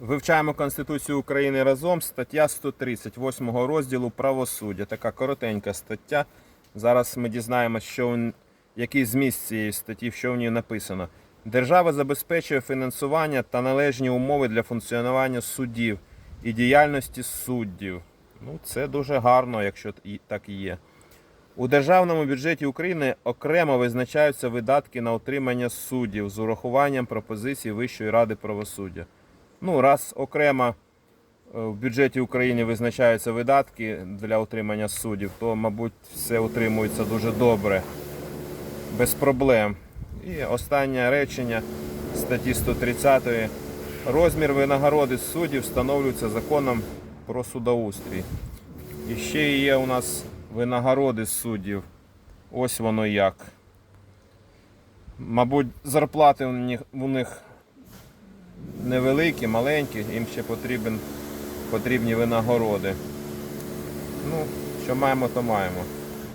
Вивчаємо Конституцію України разом. Стаття 130 8 розділу правосуддя. Така коротенька стаття. Зараз ми дізнаємося, що який зміст цієї статті, що в ній написано. Держава забезпечує фінансування та належні умови для функціонування судів і діяльності суддів. Ну, це дуже гарно, якщо так і є. У державному бюджеті України окремо визначаються видатки на утримання суддів з урахуванням пропозицій Вищої ради правосуддя. Ну, раз окремо е, в бюджеті України визначаються видатки для утримання суддів, то, мабуть, все утримується дуже добре, без проблем. І останнє речення статті 130. Розмір винагороди суддів встановлюється законом про судоустрій. І ще є у нас винагороди суддів. Ось воно як. Мабуть, зарплати у них невеликі, маленькі, їм ще потрібні винагороди. Ну, що маємо, то маємо.